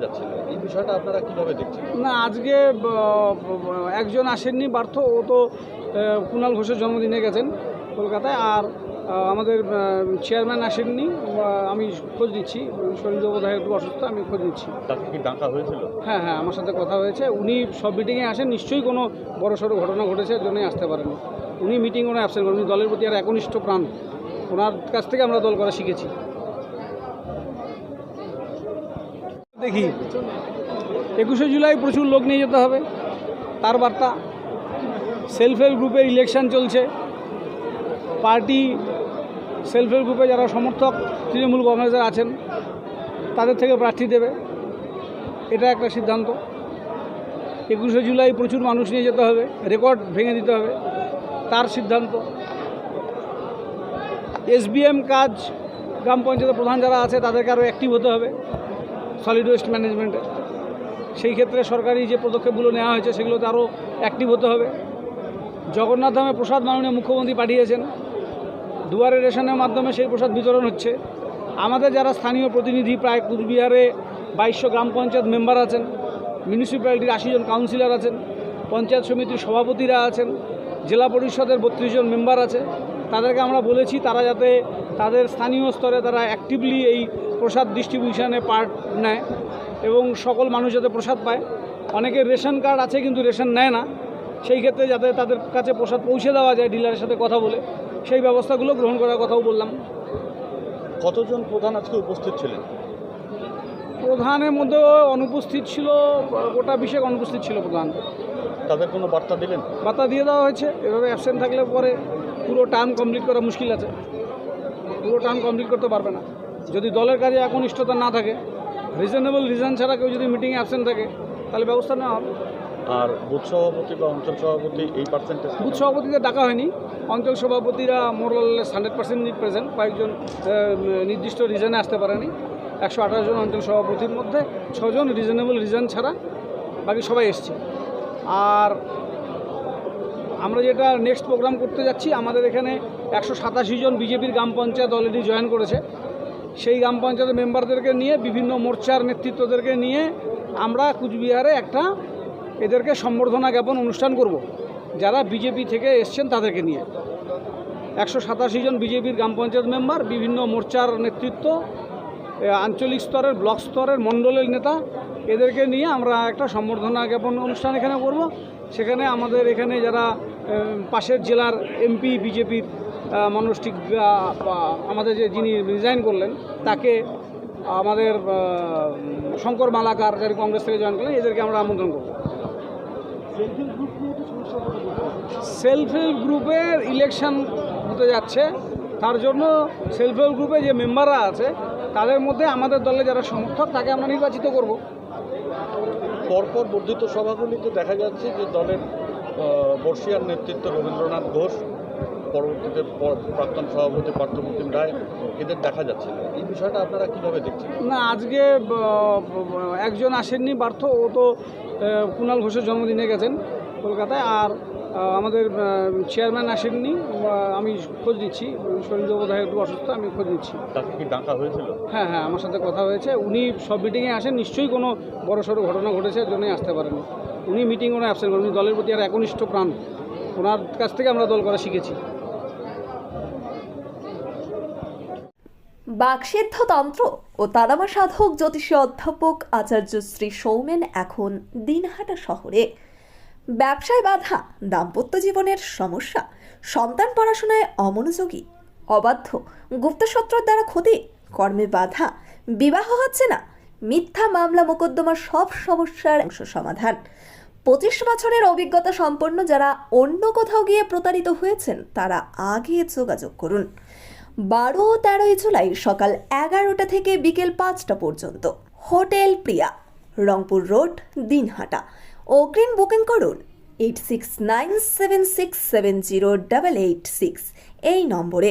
না। এই বিষয়টা আপনারা কীভাবে দেখছেন? না আজকে একজন আসেননি পার্থ। ও তো কুণাল ঘোষের জন্মদিনে গেছেন কলকাতায়। আর আমাদের চেয়ারম্যান আসেননি। আমি খোঁজ নিচ্ছি। শরীর বোধহয় একটু অসুস্থ আমি খোঁজ নিচ্ছি। হ্যাঁ হ্যাঁ আমার সাথে কথা হয়েছে। উনি সব মিটিংয়ে আসেন নিশ্চয়ই কোনো বড় সড়ো ঘটনা ঘটেছে এর জন্যই আসতে পারেন। উনি মিটিং কোনো অ্যাবসেন্ট করেন। উনি দলের প্রতি আর একনিষ্ঠ প্রাণ। ওনার কাছ থেকে আমরা দল করা শিখেছি। দেখি। একুশে জুলাই প্রচুর লোক নিয়ে যেতে হবে। তার বার্তা সেলফ হেল্প গ্রুপের ইলেকশন চলছে। পার্টি সেলফ হেল্প গ্রুপে যারা সমর্থক, তৃণমূল কংগ্রেসের আছেন, তাদের থেকে প্রার্থী দেবে। এটা একটা সিদ্ধান্ত। একুশে জুলাই প্রচুর মানুষ নিয়ে যেতে হবে রেকর্ড ভেঙে দিতে হবে, তার সিদ্ধান্ত। এসবিএম কাজ, গ্রাম পঞ্চায়েতের প্রধান যারা আছে, তাদেরকে আরও অ্যাক্টিভ হতে হবে। সলিড ওয়েস্ট ম্যানেজমেন্টে সেই ক্ষেত্রে সরকারি যে পদক্ষেপগুলো নেওয়া হয়েছে, সেগুলোতে আরও অ্যাক্টিভ হতে হবে। জগন্নাথ ধামে প্রসাদ মাননীয় মুখ্যমন্ত্রী পাঠিয়েছেন। দুয়ারে রেশনের মাধ্যমে সেই প্রসাদ বিতরণ হচ্ছে। আমাদের যারা স্থানীয় প্রতিনিধি, প্রায় কুচবিহারে বাইশশো গ্রাম পঞ্চায়েত মেম্বার আছেন মিউনিসিপ্যালিটির আশি জন কাউন্সিলর আছেন, পঞ্চায়েত সমিতির সভাপতিরা আছেন, জেলা পরিষদের বত্রিশ জন মেম্বার আছে। তাদেরকে আমরা বলেছি, তারা যাতে তাদের স্থানীয় স্তরে তারা অ্যাক্টিভলি এই প্রসাদ ডিস্ট্রিবিউশনে পার্ট নেয় এবং সকল মানুষ যাতে প্রসাদ পায়। অনেকের রেশন কার্ড আছে কিন্তু রেশন নেয় না। সেই ক্ষেত্রে যাতে তাদের কাছে প্রসাদ পৌঁছে দেওয়া যায় ডিলারের সাথে কথা বলে সেই ব্যবস্থাগুলো গ্রহণ করার কথাও বললাম। কতজন প্রধান আজকে উপস্থিত ছিলেন? প্রধানের মধ্যে অনুপস্থিত ছিল গোটা বিশেষ অনুপস্থিত ছিল প্রধান। তাদের কোনো বার্তা দিলেন? বার্তা দিয়ে দেওয়া হয়েছে। এভাবে অ্যাবসেন্ট থাকলে পরে পুরো টার্ম কমপ্লিট করা মুশকিল আছে। পুরো টার্ম কমপ্লিট করতে পারবে না। যদি দলের কাজে একনিষ্ঠতা না থাকে রিজনেবল রিজন ছাড়া কেউ যদি মিটিংয়ে অ্যাবসেন্ট থাকে তাহলে ব্যবস্থা নেওয়া হবে। আর বুথ সভাপতি বা অঞ্চল সভাপতি এই পার্সেন্টেজ বুথ সভাপতিদের ডাকা হয়নি। অঞ্চল সভাপতিরা মোরলেস হান্ড্রেড পার্সেন্ট প্রেজেন্ট কয়েকজন নির্দিষ্ট রিজনে আসতে পারেনি। একশো আঠাশ জন অঞ্চল সভাপতির মধ্যে ছজন রিজনেবল রিজন ছাড়া বাকি সবাই এসছে। আর আমরা যেটা নেক্সট প্রোগ্রাম করতে যাচ্ছি আমাদের এখানে একশো সাতাশি জন বিজেপির গ্রাম পঞ্চায়েত অলরেডি জয়েন করেছে। সেই গ্রাম পঞ্চায়েতের মেম্বারদেরকে নিয়ে, বিভিন্ন মোর্চার নেতৃত্বদেরকে নিয়ে আমরা কুচবিহারে একটা এদেরকে সম্বর্ধনা জ্ঞাপন অনুষ্ঠান করব। যারা বিজেপি থেকে এসছেন তাদেরকে নিয়ে। একশো সাতাশি জন বিজেপির গ্রাম পঞ্চায়েত মেম্বার বিভিন্ন মোর্চার নেতৃত্ব আঞ্চলিক স্তরের, ব্লক স্তরের মণ্ডলের নেতা, এদেরকে নিয়ে আমরা একটা সম্বর্ধনা জ্ঞাপন অনুষ্ঠান এখানে করব। সেখানে আমাদের এখানে যারা পাশের জেলার এমপি, বিজেপির মনস্টিক আমাদের যে যিনি রিজাইন করলেন, তাকে আমাদের শঙ্কর মালাকার যারা কংগ্রেস থেকে জয়েন করলেন, এদেরকে আমরা আমন্ত্রণ করব। সেলফ হেল্প গ্রুপের ইলেকশন হতে যাচ্ছে। তার জন্য সেলফ হেল্প গ্রুপে যে মেম্বাররা আছে, তাদের মধ্যে আমাদের দলে যারা সমর্থক, তাকে আমরা নির্বাচিত করব। পরপর বর্ধিত সভাগুলিতে দেখা যাচ্ছে যে দলের বর্ষিয়ার নেতৃত্ব রবীন্দ্রনাথ ঘোষ পরবর্তীতে প্রাক্তন সভাপতি পার্থপ্রতিম রায় এদের দেখা যাচ্ছে না এই বিষয়টা আপনারা কীভাবে দেখছেন? না আজকে একজন আসেননি পার্থ। ও তো কুণাল ঘোষের জন্মদিনে গেছেন কলকাতায়। আর আমাদের চেয়ারম্যান আসেননি। আমি খোঁজ নিচ্ছি। শরীর বোধহয় একটু অসুস্থ আমি খোঁজ নিচ্ছি। তাকে কি ডাকা হয়েছিল? হ্যাঁ হ্যাঁ আমার সাথে কথা হয়েছে। উনি সব মিটিংয়ে আসেন। নিশ্চয়ই কোনো বড় সড়ো ঘটনা ঘটেছে জন্যই আসতে পারেন উনি মিটিং কোনো অ্যাবসেন্ট করেন। উনি দলের প্রতি আর একনিষ্ঠ প্রাণ। ওনার কাছ থেকে আমরা দল করা শিখেছি। বাকসিদ্ধ তন্ত্র ও তারামা সাধক জ্যোতিষী অধ্যাপক আচার্য শ্রী সৌমেন এখন দিনহাটা শহরে। ব্যবসায় বাধা, দাম্পত্য জীবনের সমস্যা, সন্তান পড়াশোনায় অমনোযোগী, অবাধ্য, গুপ্তশত্রুর দ্বারা ক্ষতি, কর্মে বাধা, বিবাহ হচ্ছে না মিথ্যা মামলা, মোকদ্দমার সব সমস্যার অংশ সমাধান। পঁচিশ বছরের অভিজ্ঞতা সম্পন্ন যারা অন্য কোথাও গিয়ে প্রতারিত হয়েছেন, তারা আগে যোগাযোগ করুন। বারো ও তেরোই জুলাই সকাল এগারোটা থেকে বিকেল পাঁচটা পর্যন্ত। Hotel Priya, Rangpur road, Dinhata. অগ্রিম বুকিং করুন eight six nine seven six seven zero double eight six এই নম্বরে।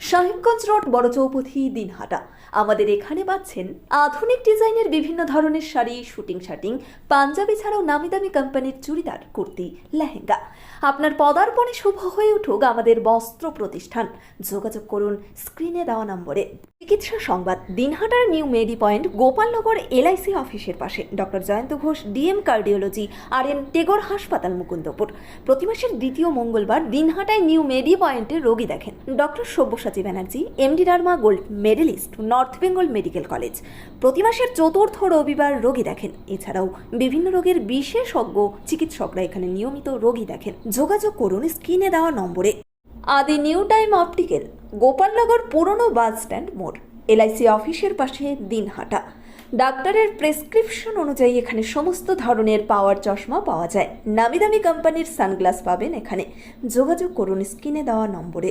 সাহেবগঞ্জ রোড, বড় চৌপথি, দিনহাটা। আমাদের এখানে পাচ্ছেন আধুনিক ডিজাইনের বিভিন্ন ধরনের শাড়ি, শুটিং শাটিং, পাঞ্জাবি ছাড়াও নামি দামি কোম্পানির চুড়িদার, কুর্তি, লেহেঙ্গা। আপনার পদার্পণে শুভ হয়ে উঠুক আমাদের বস্ত্র প্রতিষ্ঠান। যোগাযোগ করুন স্ক্রিনে দেওয়া নম্বরে। চিকিৎসা সংবাদ, দিনহাটার new medi point, Gopalnagar LIC অফিসের পাশে। Doctor Jayanta Ghosh, DM cardiology R N Tagore হাসপাতাল, মুকুন্দপুর। প্রতি মাসের দ্বিতীয় মঙ্গলবার দিনহাটায় নিউ মেডি পয়েন্টে রোগী দেখেন। Doctor Sabyasachi Banerjee MD derma gold medalist, north Bengal medical college. প্রতি মাসের চতুর্থ রবিবার রোগী দেখেন। এছাড়াও বিভিন্ন রোগের বিশেষজ্ঞ চিকিৎসকরা এখানে নিয়মিত রোগী দেখেন। যোগাযোগ করুন স্ক্রিনে দেওয়া নম্বরে। আদি নিউ টাইম অপটিক্যাল, গোপালনগর পুরনো বাস স্ট্যান্ড মোড়, এলআইসি অফিসের পাশে দিনহাটা। ডাক্তারের প্রেসক্রিপশন অনুযায়ী এখানে সমস্ত ধরনের পাওয়ার চশমা পাওয়া যায়। নামি দামি কোম্পানির সানগ্লাস পাবেন এখানে। যোগাযোগ করুন স্ক্রিনে দেওয়া নম্বরে।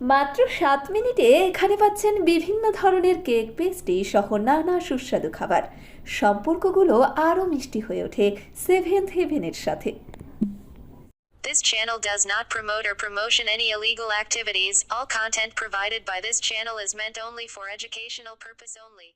মাত্র সাত মিনিটে এখানে পাচ্ছেন বিভিন্ন ধরনের কেক পেস্ট্রি সহ নানা সুস্বাদু খাবার সম্পর্কগুলো আরও মিষ্টি হয়ে ওঠে সেভেন্থ হেভেনের সাথে This channel does not promote or promotion any illegal activities. All content provided by this channel is meant only for educational purpose only.